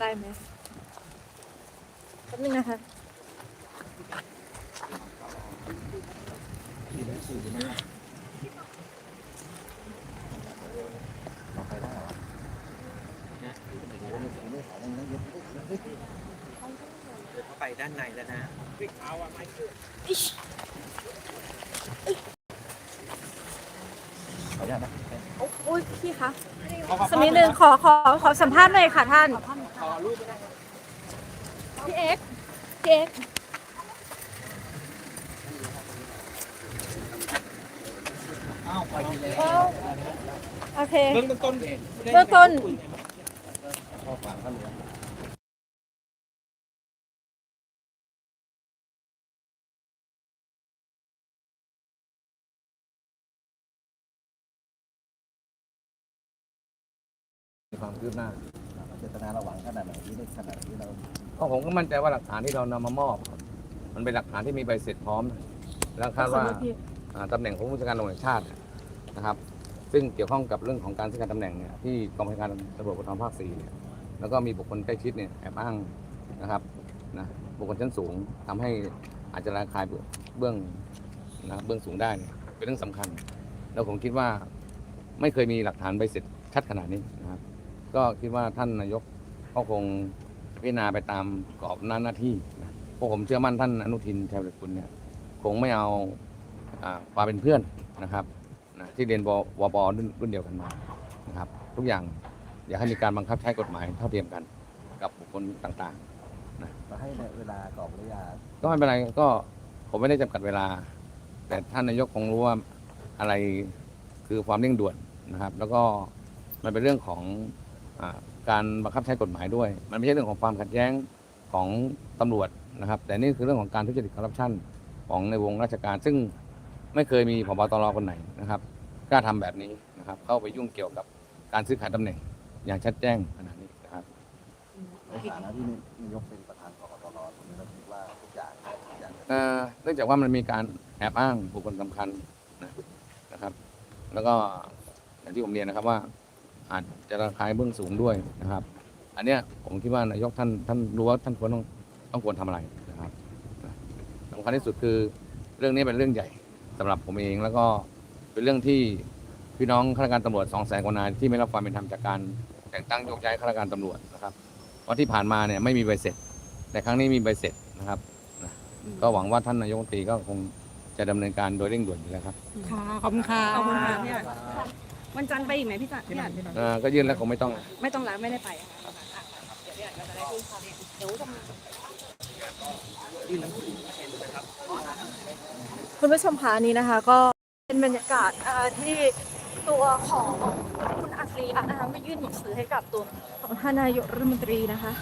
ได้ไหมแป๊บนึงนะคะเดินเข้าไปด้านในแล้วนะ โอ้ยพี่คะสักนิดนึงขอขอขอสัมภาษณ์หน่อยค่ะท่าน พี่เอ็กซ์พี่เอ็กซ์โอเคเบื้องต้นเบื้องต้นมีความคืบหน้า เจตนาระหว่างขนาดไหนที่ได้ขนาดที่เราก็ผมก็มั่นใจว่าหลักฐานที่เรานำมามอบ มันเป็นหลักฐานที่มีใบเสร็จพร้อม แล้วคาดว่าอ่าตำแหน่งของผู้จัดการตำรวจแห่งชาตินะครับ ซึ่งเกี่ยวข้องกับเรื่องของการซื้อการตำแหน่งเนี่ยที่กองบัญชาการตำรวจภูธรภาคสี่เนี่ยแล้วก็มีบุคคลใกล้ชิดเนี่ยแอบอ้างนะครับนะบุคคลชั้นสูงทำให้อาจจะระคายเบื้องนะเบื้องสูงได้เนี่ยเป็นเรื่องสำคัญ แล้วผมคิดว่าไม่เคยมีหลักฐานใบเสร็จชัดขนาดนี้นะครับ ก็คิดว่าท่านนายกก็คงพิจารณาไปตามกรอบหน้าหน้าที่นะพวกผมเชื่อมั่นท่านอนุทินชาญวิรกุลเนี่ยคงไม่เอาอาความเป็นเพื่อนนะครับนะที่เรียนววปรุ่นรุ่นเดียวกันมานะครับ ทุกอย่างอยากให้มีการบังคับใช้กฎหมายเท่าเทียมกัน กับบุคคลต่างเราให้เวลากรอบระยะก็ไม่เป็นไรก็ผมไม่ได้จำกัดเวลา แต่ท่านนายกคงรู้ว่าอะไรคือความเร่งด่วนนะครับ แล้วก็มันเป็นเรื่องของ การบังคับใช้กฎหมายด้วย มันไม่ใช่เรื่องของความขัดแย้งของตำรวจนะครับ แต่นี่คือเรื่องของการทุจริตคอร์รัปชันของในวงราชการ ซึ่งไม่เคยมีผบตรคนไหนนะครับกล้าทำแบบนี้นะครับ เข้าไปยุ่งเกี่ยวกับการซื้อขายตำแหน่งอย่างชัดแจ้งขนาดนี้นะครับในฐานะที่นายกเป็นประธานกกตรผมเราคิดว่าทุกอย่างทุกอย่างเอ่อเนื่องจากว่ามันมีการแอบอ้างบุคคลสำคัญนะนะครับ แล้วก็อย่างที่ผมเรียนนะครับว่า อาจจะระคายเบื้องสูงด้วยนะครับ อันเนี้ยผมคิดว่านายกท่านท่านรู้ว่าท่านควรต้องต้องควรทำอะไรนะครับสำคัญที่สุดคือเรื่องนี้เป็นเรื่องใหญ่สำหรับผมเองแล้วก็เป็นเรื่องที่พี่น้องข้าราชการตำรวจสองแสนกว่านายที่ไม่รับความเป็นธรรมจากการแต่งตั้งโยกย้ายข้าราชการตำรวจนะครับเพราะที่ผ่านมาเนี่ยไม่มีใบเสร็จ แต่ครั้งนี้มีใบเสร็จนะครับก็หวังว่าท่านนายกรัฐมนตรีก็คงจะดำเนินการโดยเร่งด่วนอยู่แล้วครับ ค่ะ ขอบคุณค่ะ ขอบคุณค่ะ วันจันทร์ไปอีกไหมพี่จันพี่อันเอ่อก็ยื่นแล้วคงไม่ต้อง ไม่ต้องแล้วไม่ได้ไปอะค่ะเดี๋ยวพี่อันก็จะได้พูดความเดี๋ยวจะมาคุณผู้ชมคะอันนี้นะคะ ก็เป็นบรรยากาศอ่าที่ตัวของคุณอัศรีอะนะคะมายื่นหนังสือให้กับตัวของท่านนายกรัฐมนตรีนะคะ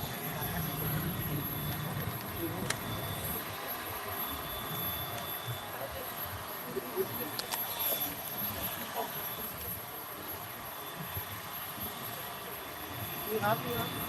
Happy.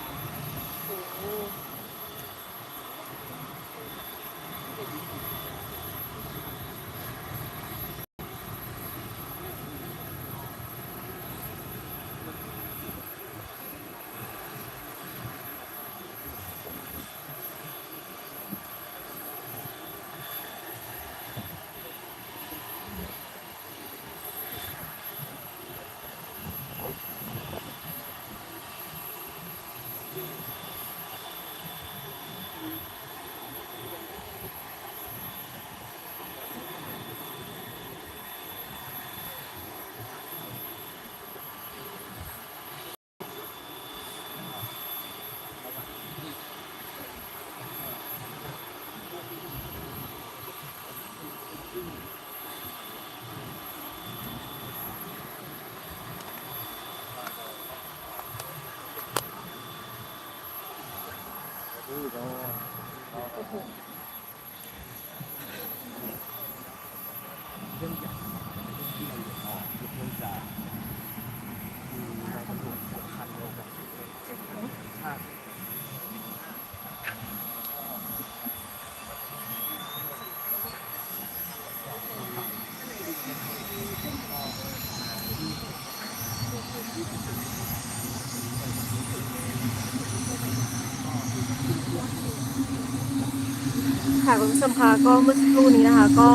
เรื่องใหญ่ที่เราอยู่ออกยกเว้นจะมีนายตำรวจสำคัญเรากับชาติค่ะคุณผู้ชมคะก็เมื่อสักครู่นี้นะคะ ก็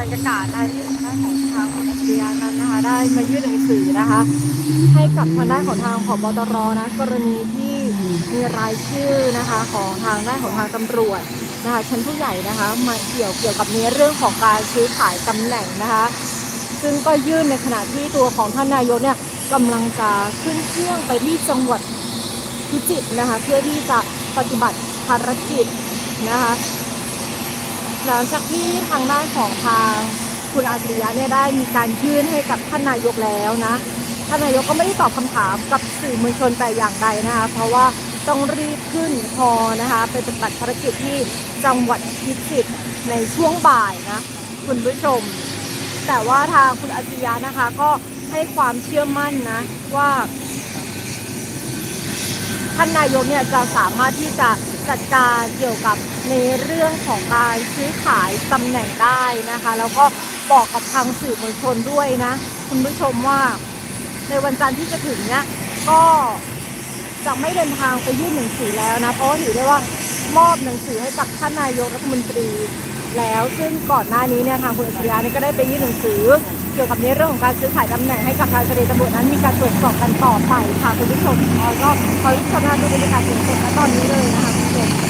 บรรยากาศนะคะที่ทางด้านของทางคุณอัจฉริยะนั้นนะคะ ได้มายื่นหนังสือนะคะ ให้กับทางด้านของทางผบตรนะกรณีที่มีรายชื่อนะคะของทางด้านของทางตำรวจนะคะชั้นผู้ใหญ่นะคะมาเกี่ยวเกี่ยวกับในเรื่องของการซื้อขายตำแหน่งนะคะ ซึ่งก็ยื่นในขณะที่ตัวของท่านนายกเนี่ยกำลังจะขึ้นเครื่องไปที่จังหวัดพิจิตรนะคะ เพื่อที่จะปฏิบัติภารกิจนะคะ หลังจากที่ทางด้านของทางคุณอาชริยะเนี่ยได้มีการยื่นให้กับท่านนายกแล้วนะ ท่านนายกก็ไม่ได้ตอบคำถามกับสื่อมวลชนแต่อย่างใดนะคะ เพราะว่าต้องรีบขึ้นพอนะคะไปปฏิบัติภารกิจที่จังหวัดพิจิตรในช่วงบ่ายนะคุณผู้ชม แต่ว่าทางคุณอาชริยะนะคะก็ให้ความเชื่อมั่นนะว่าท่านนายกเนี่ยจะสามารถที่จะจัดการเกี่ยวกับ ในเรื่องของการซื้อขายตำแหน่งได้นะคะ แล้วก็บอกกับทางสื่อมวลชนด้วยนะ คุณผู้ชมว่า ในวันจันทร์ที่จะถึงเนี่ยก็จะไม่เดินทางไปยื่นหนังสือแล้วนะ เพราะว่าถือได้ว่ามอบหนังสือให้กับท่านนายกรัฐมนตรี แล้วซึ่งก่อนหน้านี้เนี่ยทางคุณอัจฉริยะเนี่ยก็ได้ไปยื่นหนังสือ เกี่ยวกับในเรื่องของการซื้อขายตำแหน่งให้กับทางเจรตำรวจนั้นมีการตรวจสอบกันต่อไปค่ะคุณผู้ชมแล้วก็ขอรับชมดูบรรยากาศสดๆตอนนี้เลยนะคะคุณผู้ชม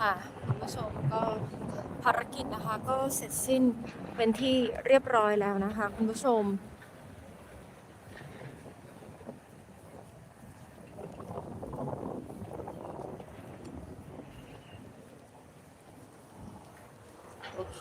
ค่ะคุณผู้ชมก็ภารกิจนะคะก็เสร็จสิ้นเป็นที่เรียบร้อยแล้วนะคะ คุณผู้ชม โอเค